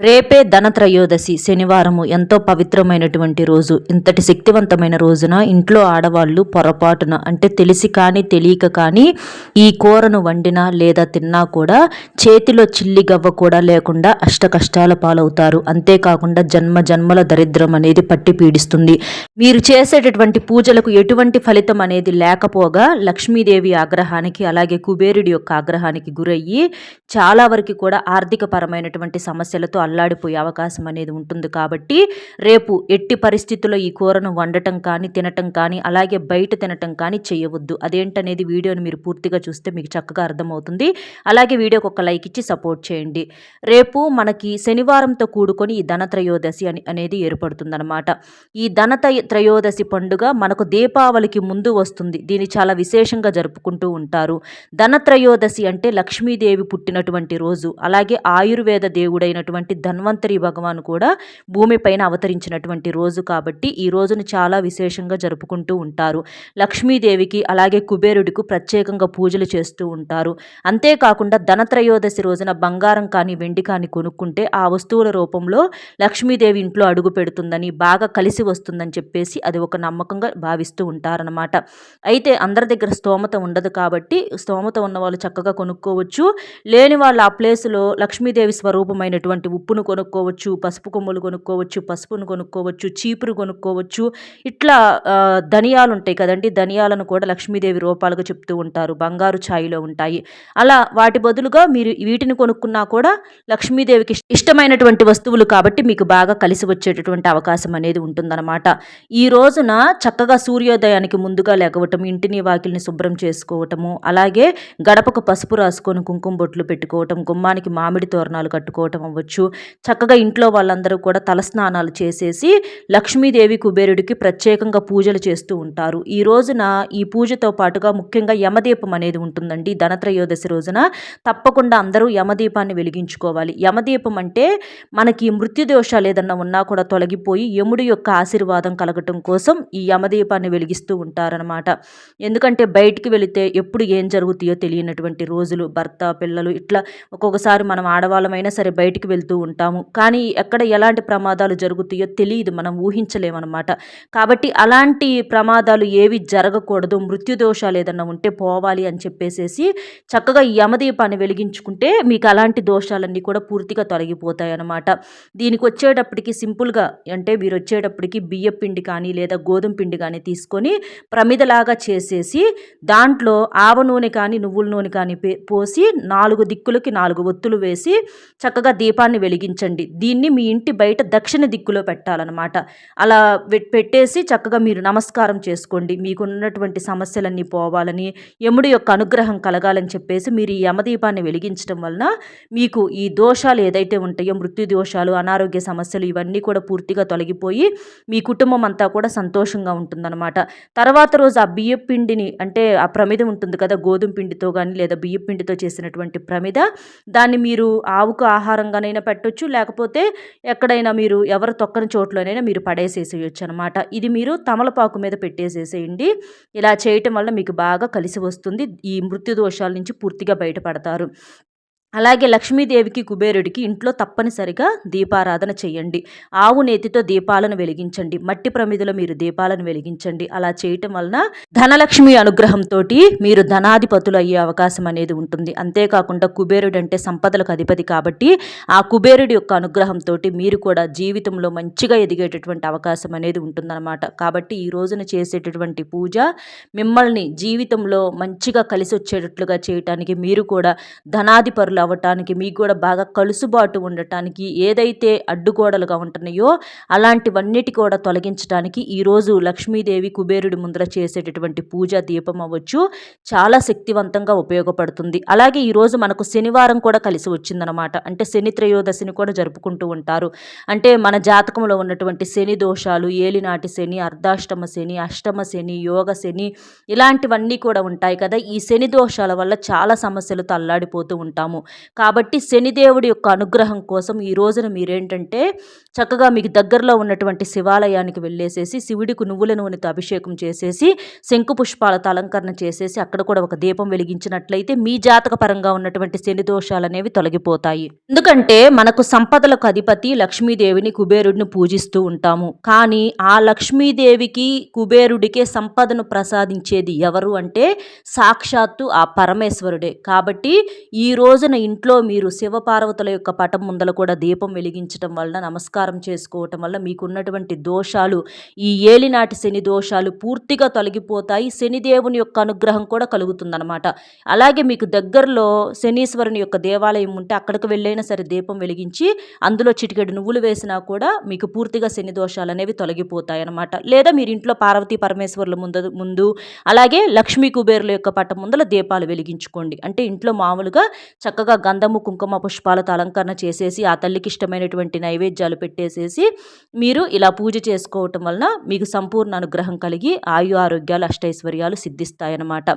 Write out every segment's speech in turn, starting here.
రేపే ధనత్రయోదశి శనివారము ఎంతో పవిత్రమైనటువంటి రోజు. ఇంతటి శక్తివంతమైన రోజున ఇంట్లో ఆడవాళ్ళు పొరపాటున అంటే తెలిసి కానీ తెలియక కానీ ఈ కూరను వండినా లేదా తిన్నా కూడా చేతిలో చిల్లి గవ్వ కూడా లేకుండా అష్ట కష్టాల పాలవుతారు. అంతేకాకుండా జన్మ జన్మల దరిద్రం అనేది పట్టి పీడిస్తుంది. మీరు చేసేటటువంటి పూజలకు ఎటువంటి ఫలితం అనేది లేకపోగా లక్ష్మీదేవి ఆగ్రహానికి అలాగే కుబేరుడి యొక్క ఆగ్రహానికి గురయ్యి చాలా వరకు కూడా ఆర్థిక పరమైనటువంటి సమస్యలతో అల్లాడిపోయే అవకాశం అనేది ఉంటుంది కాబట్టి రేపు ఎట్టి పరిస్థితుల్లో ఈ కూరను వండటం కానీ తినటం కానీ అలాగే బయట తినటం కానీ చేయవద్దు. అదేంటనేది వీడియోని మీరు పూర్తిగా చూస్తే మీకు చక్కగా అర్థమవుతుంది. అలాగే వీడియోకి ఒక లైక్ ఇచ్చి సపోర్ట్ చేయండి. రేపు మనకి శనివారంతో కూడుకొని ఈ ధనత్రయోదశి అని అనేది ఏర్పడుతుందన్నమాట. ఈ ధనత త్రయోదశి పండుగ మనకు దీపావళికి ముందు వస్తుంది. దీన్ని చాలా విశేషంగా జరుపుకుంటూ ఉంటారు. ధనత్రయోదశి అంటే లక్ష్మీదేవి పుట్టినటువంటి రోజు. అలాగే ఆయుర్వేద దేవుడైనటువంటి కాబట్టి ధన్వంతరి భగవాన్ కూడా భూమిపైన అవతరించినటువంటి రోజు కాబట్టి ఈ రోజును చాలా విశేషంగా జరుపుకుంటూ ఉంటారు. లక్ష్మీదేవికి అలాగే కుబేరుడికి ప్రత్యేకంగా పూజలు చేస్తూ ఉంటారు. అంతేకాకుండా ధనత్రయోదశి రోజున బంగారం కానీ వెండి కానీ కొనుక్కుంటే ఆ వస్తువుల రూపంలో లక్ష్మీదేవి ఇంట్లో అడుగు పెడుతుందని బాగా కలిసి వస్తుందని చెప్పేసి అది ఒక నమ్మకంగా భావిస్తూ ఉంటారనమాట అయితే అందరి దగ్గర స్తోమత ఉండదు కాబట్టి స్తోమత ఉన్న వాళ్ళు చక్కగా కొనుక్కోవచ్చు. లేని వాళ్ళు ఆ ప్లేస్లో లక్ష్మీదేవి స్వరూపమైనటువంటి ఉప్పును కొనుక్కోవచ్చు పసుపు కొమ్ములు కొనుక్కోవచ్చు పసుపును కొనుక్కోవచ్చు చీపురు కొనుక్కోవచ్చు. ఇట్లా ధనియాలు ఉంటాయి కదండి. ధనియాలను కూడా లక్ష్మీదేవి రూపాలుగా చెప్తూ ఉంటారు. బంగారు ఛాయిలో ఉంటాయి. అలా వాటి బదులుగా మీరు వీటిని కొనుక్కున్నా కూడా లక్ష్మీదేవికి ఇష్టమైనటువంటి వస్తువులు కాబట్టి మీకు బాగా కలిసి వచ్చేటటువంటి అవకాశం అనేది ఉంటుందన్నమాట. ఈ రోజున చక్కగా సూర్యోదయానికి ముందుగా లేకవటం ఇంటిని వాకిల్ని శుభ్రం చేసుకోవటము అలాగే గడపకు పసుపు రాసుకొని కుంకుమ బొట్లు పెట్టుకోవటం గుమ్మానికి మామిడి తోరణాలు కట్టుకోవటం అవ్వచ్చు చక్కగా ఇంట్లో వాళ్ళందరూ కూడా తలస్నానాలు చేసేసి లక్ష్మీదేవి కుబేరుడికి ప్రత్యేకంగా పూజలు చేస్తూ ఉంటారు. ఈ రోజున ఈ పూజతో పాటుగా ముఖ్యంగా యమదీపం అనేది ఉంటుందండి. ధనత్రయోదశి రోజున తప్పకుండా అందరూ యమదీపాన్ని వెలిగించుకోవాలి. యమదీపం అంటే మనకి మృత్యుదోషాలు ఏదన్నా ఉన్నా కూడా తొలగిపోయి యముడి యొక్క ఆశీర్వాదం కలగటం కోసం ఈ యమదీపాన్ని వెలిగిస్తూ ఉంటారనమాట ఎందుకంటే బయటికి వెళితే ఎప్పుడు ఏం జరుగుతాయో తెలియనటువంటి రోజులు భర్త పిల్లలు ఇట్లా ఒక్కొక్కసారి మనం ఆడవాళ్ళమైనా సరే బయటికి వెళ్తూ ఉంటాము. కానీ ఎక్కడ ఎలాంటి ప్రమాదాలు జరుగుతాయో తెలియదు మనం ఊహించలేమన్నమాట. కాబట్టి అలాంటి ప్రమాదాలు ఏవి జరగకూడదు. మృత్యుదోషాలు ఏదన్నా ఉంటే పోవాలి అని చెప్పేసేసి చక్కగా యమదీపాన్ని వెలిగించుకుంటే మీకు అలాంటి దోషాలన్నీ కూడా పూర్తిగా తొలగిపోతాయి అన్నమాట దీనికి వచ్చేటప్పటికి సింపుల్గా అంటే మీరు వచ్చేటప్పటికి బియ్య పిండి కానీ లేదా గోధుమ పిండి కానీ తీసుకొని ప్రమిదలాగా చేసేసి దాంట్లో ఆవ నూనె కానీ నువ్వుల నూనె కానీ పోసి నాలుగు దిక్కులకి నాలుగు ఒత్తులు వేసి చక్కగా దీపాన్ని వెలిగించండి. దీన్ని మీ ఇంటి బయట దక్షిణ దిక్కులో పెట్టాలన్నమాట. అలా పెట్టేసి చక్కగా మీరు నమస్కారం చేసుకోండి. మీకున్నటువంటి సమస్యలన్నీ పోవాలని యముడి యొక్క అనుగ్రహం కలగాలని చెప్పేసి మీరు ఈ యమదీపాన్ని వెలిగించడం వలన మీకు ఈ దోషాలు ఏదైతే ఉంటాయో మృత్యు దోషాలు అనారోగ్య సమస్యలు ఇవన్నీ కూడా పూర్తిగా తొలగిపోయి మీ కుటుంబం అంతా కూడా సంతోషంగా ఉంటుందన్నమాట. తర్వాత రోజు ఆ బియ్య పిండిని అంటే ఆ ప్రమిద ఉంటుంది కదా గోధుమ పిండితో కానీ లేదా బియ్య పిండితో చేసినటువంటి ప్రమిద దాన్ని మీరు ఆవుకు ఆహారంగానైనా పెట్ట పెట్టొచ్చు. లేకపోతే ఎక్కడైనా మీరు ఎవరు తొక్కని చోట్లోనైనా మీరు పడేసేసేయచ్చు అనమాట ఇది మీరు తమలపాకు మీద పెట్టేసేసేయండి. ఇలా చేయటం వల్ల మీకు బాగా కలిసి వస్తుంది. ఈ మృత్యు దోషాల నుంచి పూర్తిగా బయటపడతారు. అలాగే లక్ష్మీదేవికి కుబేరుడికి ఇంట్లో తప్పనిసరిగా దీపారాధన చేయండి. ఆవు నేతితో దీపాలను వెలిగించండి. మట్టి ప్రమిదిలో మీరు దీపాలను వెలిగించండి. అలా చేయటం వలన ధనలక్ష్మి అనుగ్రహంతో మీరు ధనాధిపతులు అయ్యే అవకాశం అనేది ఉంటుంది. అంతేకాకుండా కుబేరుడు అంటే సంపదలకు అధిపతి కాబట్టి ఆ కుబేరుడి యొక్క అనుగ్రహంతో మీరు కూడా జీవితంలో మంచిగా ఎదిగేటటువంటి అవకాశం అనేది ఉంటుందన్నమాట. కాబట్టి ఈ రోజున చేసేటటువంటి పూజ మిమ్మల్ని జీవితంలో మంచిగా కలిసి వచ్చేటట్లుగా చేయటానికి మీరు కూడా ధనాధిపరులు అవ్వటానికి మీకు కూడా బాగా కలుసుబాటు ఉండటానికి ఏదైతే అడ్డుగోడలుగా ఉంటున్నాయో అలాంటివన్నిటి కూడా తొలగించడానికి ఈరోజు లక్ష్మీదేవి కుబేరుడి ముందర చేసేటటువంటి పూజ దీపం అవ్వచ్చు. చాలా శక్తివంతంగా ఉపయోగపడుతుంది. అలాగే ఈరోజు మనకు శనివారం కూడా కలిసి వచ్చిందనమాట అంటే శని త్రయోదశిని కూడా జరుపుకుంటూ ఉంటారు. అంటే మన జాతకంలో ఉన్నటువంటి శని దోషాలు ఏలినాటి శని అర్ధాష్టమ శని అష్టమ శని యోగ శని ఇలాంటివన్నీ కూడా ఉంటాయి కదా. ఈ శని దోషాల వల్ల చాలా సమస్యలు తల్లాడిపోతూ ఉంటాము. కాబట్టి శనిదేవుడి యొక్క అనుగ్రహం కోసం ఈ రోజున మీరేంటంటే చక్కగా మీకు దగ్గరలో ఉన్నటువంటి శివాలయానికి వెళ్ళేసేసి శివుడికి నువ్వుల నూనెతో అభిషేకం చేసేసి శంకు పుష్పాలతో అలంకరణ చేసేసి అక్కడ కూడా ఒక దీపం వెలిగించినట్లయితే మీ జాతక పరంగా ఉన్నటువంటి శని దోషాలు అనేవి తొలగిపోతాయి. ఎందుకంటే మనకు సంపదలకు అధిపతి లక్ష్మీదేవిని కుబేరుడిని పూజిస్తూ ఉంటాము. కానీ ఆ లక్ష్మీదేవికి కుబేరుడికే సంపదను ప్రసాదించేది ఎవరు అంటే సాక్షాత్తు ఆ పరమేశ్వరుడే. కాబట్టి ఈ రోజున ఇంట్లో మీరు శివపార్వతుల యొక్క పటం ముందల కూడా దీపం వెలిగించడం వలన నమస్కారం చేసుకోవటం వల్ల మీకున్నటువంటి దోషాలు ఈ ఏలినాటి శని దోషాలు పూర్తిగా తొలగిపోతాయి. శనిదేవుని యొక్క అనుగ్రహం కూడా కలుగుతుందనమాట అలాగే మీకు దగ్గరలో శనీశ్వరుని యొక్క దేవాలయం ఉంటే అక్కడికి వెళ్ళైనా సరే దీపం వెలిగించి అందులో చిటికెడు నువ్వులు వేసినా కూడా మీకు పూర్తిగా శని దోషాలు అనేవి తొలగిపోతాయి అనమాట లేదా మీరు ఇంట్లో పార్వతీ పరమేశ్వరుల ముందు ముందు అలాగే లక్ష్మీ కుబేరుల యొక్క పటం ముందల దీపాలు వెలిగించుకోండి. అంటే ఇంట్లో మామూలుగా చక్కగా గంధము కుంకుమ పుష్పాలతో అలంకరణ చేసేసి ఆ తల్లికి ఇష్టమైనటువంటి నైవేద్యాలు పెట్టేసేసి మీరు ఇలా పూజ చేసుకోవటం వలన మీకు సంపూర్ణ అనుగ్రహం కలిగి ఆయు ఆరోగ్యాలు అష్టైశ్వర్యాలు సిద్ధిస్తాయన్నమాట.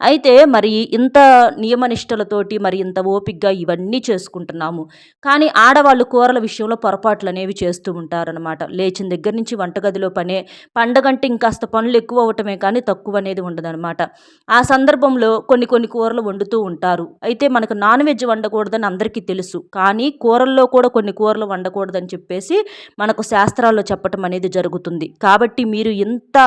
అయితే మరి ఇంత నియమనిష్టలతోటి మరి ఇంత ఓపిగ్గా ఇవన్నీ చేసుకుంటున్నాము. కానీ ఆడవాళ్ళు కూరల విషయంలో పొరపాట్లు అనేవి చేస్తూ ఉంటారనమాట లేచిన దగ్గర నుంచి వంటగదిలో పనే పండగంటే ఇంకాస్త పనులు ఎక్కువ అవటమే కానీ తక్కువ అనేది ఉండదనమాట ఆ సందర్భంలో కొన్ని కొన్ని కూరలు వండుతూ ఉంటారు. అయితే మనకు నాన్ వెజ్ వండకూడదని అందరికీ తెలుసు. కానీ కూరల్లో కూడా కొన్ని కూరలు వండకూడదని చెప్పేసి మనకు శాస్త్రాల్లో చెప్పటం అనేది జరుగుతుంది. కాబట్టి మీరు ఇంత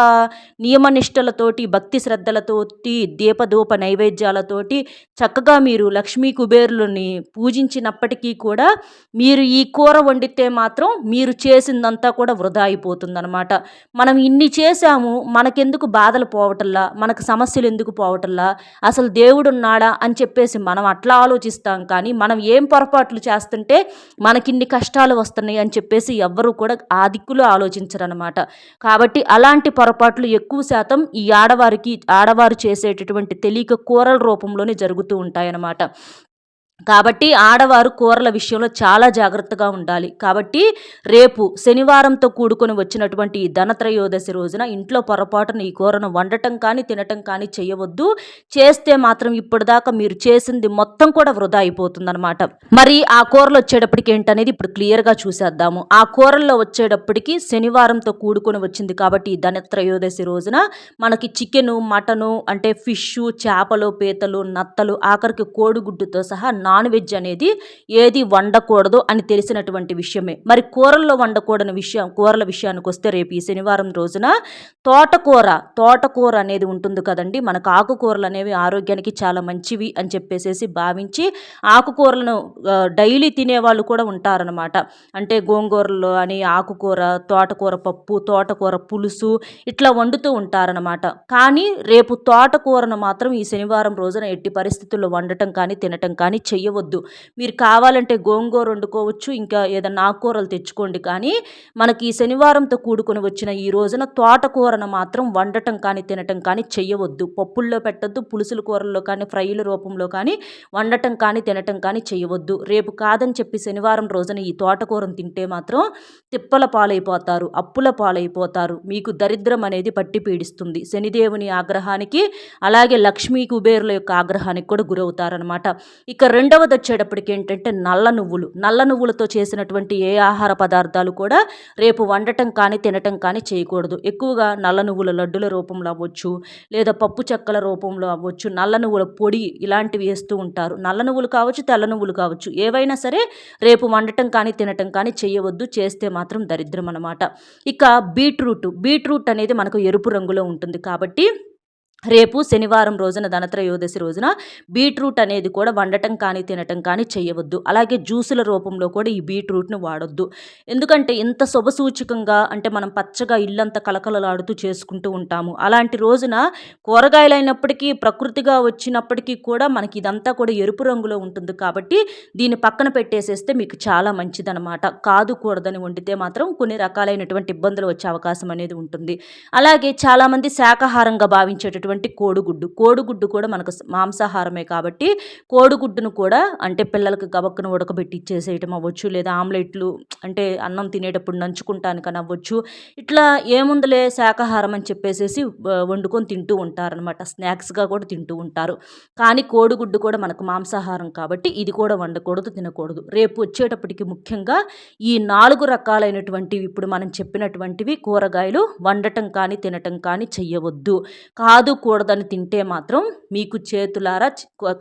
నియమనిష్టలతోటి భక్తి శ్రద్ధలతోటి దీపధూప నైవేద్యాలతోటి చక్కగా మీరు లక్ష్మీ కుబేరులని పూజించినప్పటికీ కూడా మీరు ఈ కూర వండితే మాత్రం మీరు చేసిందంతా కూడా వృధా అయిపోతుందన్నమాట. మనం ఇన్ని చేశాము మనకెందుకు బాధలు పోవటల్లా మనకు సమస్యలు ఎందుకు పోవటల్లా అసలు దేవుడు ఉన్నాడా అని చెప్పేసి మనం అట్లా ఆలోచిస్తాం కానీ మనం ఏం పొరపాట్లు చేస్తుంటే మనకిన్ని కష్టాలు వస్తున్నాయి అని చెప్పేసి ఎవ్వరూ కూడా ఆ దిక్కులో ఆలోచించరనమాట కాబట్టి అలాంటి పొరపాట్లు ఎక్కువ శాతం ఈ ఆడవారికి ఆడవారు చేసేటటువంటి తెలియక కూరల రూపంలోనే జరుగుతూ ఉంటాయన్నమాట. కాబట్టి ఆడవారు కూరల విషయంలో చాలా జాగ్రత్తగా ఉండాలి. కాబట్టి రేపు శనివారంతో కూడుకొని వచ్చినటువంటి ఈ ధనత్రయోదశి రోజున ఇంట్లో పొరపాటున ఈ కూరను వండటం కానీ తినటం కానీ చేయవద్దు. చేస్తే మాత్రం ఇప్పటిదాకా మీరు చేసింది మొత్తం కూడా వృధా అయిపోతుందన్నమాట. మరి ఆ కూరలు వచ్చేటప్పటికి ఏంటనేది ఇప్పుడు క్లియర్గా చూసేద్దాము. ఆ కూరల్లో వచ్చేటప్పటికి శనివారంతో కూడుకొని వచ్చింది కాబట్టి ఈ ధనత్రయోదశి రోజున మనకి చికెను మటను అంటే ఫిష్ చేపలు పీతలు నత్తలు ఆఖరికి కోడిగుడ్డుతో సహా నాన్ వెజ్ అనేది ఏది వండకూడదు అని తెలిసినటువంటి విషయమే. మరి కూరల్లో వండకూడని విషయం కూరల విషయానికి వస్తే రేపు ఈ శనివారం రోజున తోటకూర తోటకూర అనేది ఉంటుంది కదండి. మనకు ఆకుకూరలు అనేవి ఆరోగ్యానికి చాలా మంచివి అని చెప్పేసేసి భావించి ఆకుకూరలను డైలీ తినేవాళ్ళు కూడా ఉంటారనమాట అంటే గోంగూరలో అని ఆకుకూర తోటకూర పప్పు తోటకూర పులుసు ఇట్లా వండుతూ ఉంటారనమాట కానీ రేపు తోటకూరను మాత్రం ఈ శనివారం రోజున ఎట్టి పరిస్థితుల్లో వండటం కానీ తినటం కానీ చెయ్యవద్దు. మీరు కావాలంటే గోంగూర వండుకోవచ్చు ఇంకా ఏదైనా ఆకుకూరలు తెచ్చుకోండి. కానీ మనకి ఈ శనివారంతో కూడుకొని వచ్చిన ఈ రోజున తోటకూరను మాత్రం వండటం కానీ తినటం కానీ చెయ్యవద్దు. పప్పుల్లో పెట్టద్దు పులుసుల కూరల్లో కానీ ఫ్రైల రూపంలో కానీ వండటం కానీ తినటం కానీ చేయవద్దు రేపు కాదని చెప్పి శనివారం రోజున ఈ తోటకూరను తింటే మాత్రం తిప్పల పాలైపోతారు అప్పుల పాలైపోతారు. మీకు దరిద్రం అనేది పట్టి పీడిస్తుంది. శనిదేవుని ఆగ్రహానికి అలాగే లక్ష్మీ కుబేరుల యొక్క ఆగ్రహానికి కూడా గురవుతారనమాట ఇక రెండవది వచ్చేటప్పటికి ఏంటంటే నల్ల నువ్వులు. నల్ల నువ్వులతో చేసినటువంటి ఏ ఆహార పదార్థాలు కూడా రేపు వండటం కానీ తినటం కానీ చేయకూడదు. ఎక్కువగా నల్ల నువ్వుల లడ్డుల రూపంలో అవ్వచ్చు లేదా పప్పు చెక్కల రూపంలో అవ్వచ్చు నల్ల నువ్వుల పొడి ఇలాంటివి వేస్తూ ఉంటారు. నల్ల నువ్వులు కావచ్చు తెల్ల నువ్వులు కావచ్చు. ఏవైనా సరే రేపు వండటం కానీ తినటం కానీ చేయవద్దు. చేస్తే మాత్రం దరిద్రం అనమాట ఇక బీట్రూట్. బీట్రూట్ అనేది మనకు ఎరుపు రంగులో ఉంటుంది కాబట్టి రేపు శనివారం రోజున ధనత్రయోదశి రోజున బీట్రూట్ అనేది కూడా వండటం కానీ తినటం కానీ చేయవద్దు. అలాగే జ్యూసుల రూపంలో కూడా ఈ బీట్రూట్ని వాడొద్దు. ఎందుకంటే ఇంత శుభసూచకంగా అంటే మనం పచ్చగా ఇల్లంతా కలకలలాడుతూ చేసుకుంటూ ఉంటాము. అలాంటి రోజున కూరగాయలైనప్పటికీ ప్రకృతిగా వచ్చినప్పటికీ కూడా మనకి ఇదంతా కూడా ఎరుపు రంగులో ఉంటుంది కాబట్టి దీన్ని పక్కన పెట్టేసేస్తే మీకు చాలా మంచిదనమాట కాదు కూడదని వండితే మాత్రం కొన్ని రకాలైనటువంటి ఇబ్బందులు వచ్చే అవకాశం అనేది ఉంటుంది. అలాగే చాలామంది శాకాహారంగా భావించేటటువంటి ఉన్నటువంటి కోడిగుడ్డు. కోడిగుడ్డు కూడా మనకు మాంసాహారమే కాబట్టి కోడిగుడ్డును కూడా అంటే పిల్లలకు గబక్కును ఉడకబెట్టి ఇచ్చేసేయటం అవ్వచ్చు లేదా ఆమ్లెట్లు అంటే అన్నం తినేటప్పుడు నంచుకుంటానికని అవ్వచ్చు ఇట్లా ఏముందిలే శాకాహారం అని చెప్పేసేసి వండుకొని తింటూ ఉంటారనమాట స్నాక్స్గా కూడా తింటూ ఉంటారు. కానీ కోడిగుడ్డు కూడా మనకు మాంసాహారం కాబట్టి ఇది కూడా వండకూడదు తినకూడదు. రేపు వచ్చేటప్పటికి ముఖ్యంగా ఈ నాలుగు రకాలైనటువంటివి ఇప్పుడు మనం చెప్పినటువంటివి కూరగాయలు వండటం కానీ తినటం కానీ చెయ్యవద్దు. కాదు కూడదని తింటే మాత్రం మీకు చేతులారా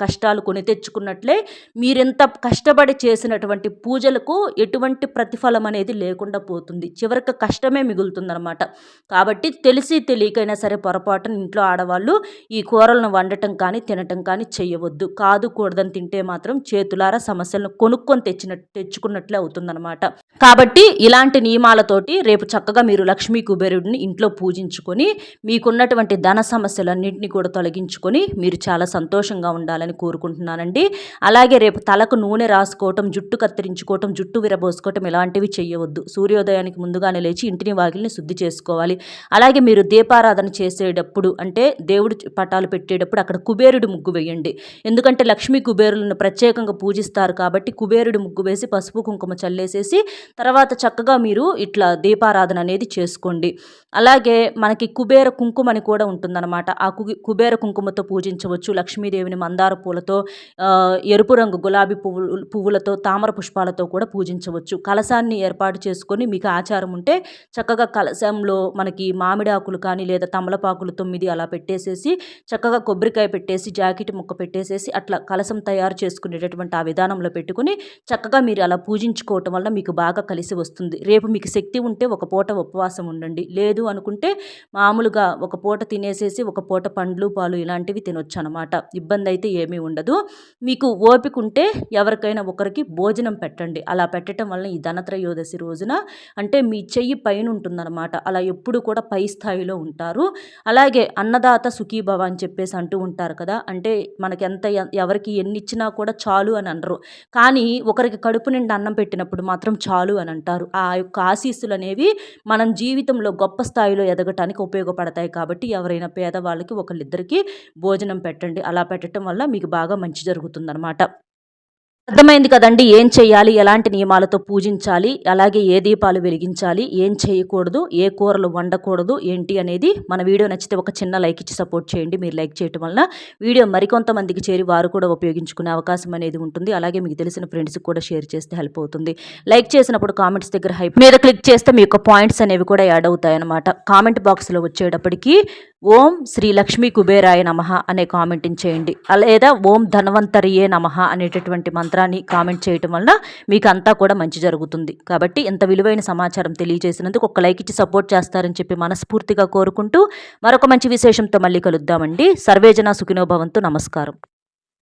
కష్టాలు కొని తెచ్చుకున్నట్లే మీరెంత కష్టపడి చేసినటువంటి పూజలకు ఎటువంటి ప్రతి ప్రతిఫలం అనేది లేకుండా పోతుంది. చివరికి కష్టమే మిగులుతుందనమాట కాబట్టి తెలిసి తెలియకైనా సరే పొరపాటున ఇంట్లో ఆడవాళ్ళు ఈ కూరలను వండటం కానీ తినటం కానీ చేయవద్దు. కాదు కూడదని తింటే మాత్రం చేతులారా సమస్యలను కొనుక్కొని తెచ్చిన తెచ్చుకున్నట్లే అవుతుందన్నమాట. కాబట్టి ఇలాంటి నియమాలతోటి రేపు చక్కగా మీరు లక్ష్మీ కుబేరుడిని ఇంట్లో పూజించుకొని మీకున్నటువంటి ధన సమస్యలన్నింటినీ కూడా తొలగించుకొని మీరు చాలా సంతోషంగా ఉండాలని కోరుకుంటున్నానండి. అలాగే రేపు తలకు నూనె రాసుకోవటం జుట్టు కత్తిరించుకోవటం జుట్టు విరబోసుకోవటం ఇలాంటివి చేయవద్దు. సూర్యోదయానికి ముందుగానే లేచి ఇంటిని వాకిల్ని శుద్ధి చేసుకోవాలి. అలాగే మీరు దీపారాధన చేసేటప్పుడు అంటే దేవుడు పటాలు పెట్టేటప్పుడు అక్కడ కుబేరుడు ముగ్గు వేయండి. ఎందుకంటే లక్ష్మీ కుబేరులను ప్రత్యేకంగా పూజిస్తారు కాబట్టి కుబేరుడు ముగ్గు వేసి పసుపు కుంకుమ చల్లేసేసి తర్వాత చక్కగా మీరు ఇట్లా దీపారాధన అనేది చేసుకోండి. అలాగే మనకి కుబేర కుంకుమ అని కూడా ఉంటుందన్నమాట. ఆ కు కుబేర కుంకుమతో పూజించవచ్చు. లక్ష్మీదేవిని మందార పూలతో ఎరుపు రంగు గులాబీ పువ్వులు పువ్వులతో తామర పుష్పాలతో కూడా పూజించవచ్చు. కలశాన్ని ఏర్పాటు చేసుకొని మీకు ఆచారం ఉంటే చక్కగా కలశంలో మనకి మామిడి ఆకులు కానీ లేదా తమలపాకులు తొమ్మిది అలా పెట్టేసేసి చక్కగా కొబ్బరికాయ పెట్టేసి జాకెట్ ముక్క పెట్టేసేసి అట్లా కలసం తయారు చేసుకునేటటువంటి ఆ విధానంలో పెట్టుకుని చక్కగా మీరు అలా పూజించుకోవటం వల్ల మీకు బాగా కలిసి వస్తుంది. రేపు మీకు శక్తి ఉంటే ఒక పూట ఉపవాసం ఉండండి. లేదు అనుకుంటే మామూలుగా ఒక పూట తినేసేసి ఒక పూట పండ్లు పాలు ఇలాంటివి తినొచ్చు అనమాట ఇబ్బంది అయితే ఏమీ ఉండదు. మీకు ఓపిక ఉంటే ఎవరికైనా ఒకరికి భోజనం పెట్టండి. అలా పెట్టడం వల్ల ఈ ధనత్రయోదశి రోజున అంటే మీ చెయ్యి పైన ఉంటుందన్నమాట అలా ఎప్పుడు కూడా పై స్థాయిలో ఉంటారు. అలాగే అన్నదాత సుఖీభవ అని చెప్పేసి అంటూ ఉంటారు కదా. అంటే మనకి ఎంత ఎవరికి ఎన్ని ఇచ్చినా కూడా చాలు అని అనరు. కానీ ఒకరికి కడుపు నిండా అన్నం పెట్టినప్పుడు మాత్రం చాలు అని అంటారు. ఆ యొక్క ఆశీస్సులు అనేవి మనం జీవితంలో గొప్ప స్థాయిలో ఎదగటానికి ఉపయోగపడతాయి కాబట్టి ఎవరైనా పేదవాళ్ళకి ఒకళ్ళిద్దరికి భోజనం పెట్టండి. అలా పెట్టడం వల్ల మీకు బాగా మంచి జరుగుతుందన్నమాట. అర్థమైంది కదండి ఏం చేయాలి ఎలాంటి నియమాలతో పూజించాలి అలాగే ఏ దీపాలు వెలిగించాలి ఏం చేయకూడదు ఏ కూరలు వండకూడదు ఏంటి అనేది మన వీడియో నచ్చితే ఒక చిన్న లైక్ ఇచ్చి సపోర్ట్ చేయండి. మీరు లైక్ చేయడం వలన వీడియో మరికొంతమందికి చేరి వారు కూడా ఉపయోగించుకునే అవకాశం అనేది ఉంటుంది. అలాగే మీకు తెలిసిన ఫ్రెండ్స్కి కూడా షేర్ చేస్తే హెల్ప్ అవుతుంది. లైక్ చేసినప్పుడు కామెంట్స్ దగ్గర హైప్ మీద క్లిక్ చేస్తే మీ యొక్క పాయింట్స్ అనేవి కూడా యాడ్ అవుతాయి అనమాట కామెంట్ బాక్స్లో వచ్చేటప్పటికి ఓం శ్రీ లక్ష్మీ కుబేరాయ నమ అనే కామెంటింగ్ చేయండి. లేదా ఓం ధన్వంతరియే నమ అనేటటువంటి మంత్రాన్ని కామెంట్ చేయటం వల్ల మీకు అంతా కూడా మంచి జరుగుతుంది. కాబట్టి ఇంత విలువైన సమాచారం తెలియజేసినందుకు ఒక లైక్ ఇచ్చి సపోర్ట్ చేస్తారని చెప్పి మనస్ఫూర్తిగా కోరుకుంటూ మరొక మంచి విశేషంతో మళ్ళీ కలుద్దామండి. సర్వేజన సుఖినోభవంతు నమస్కారం.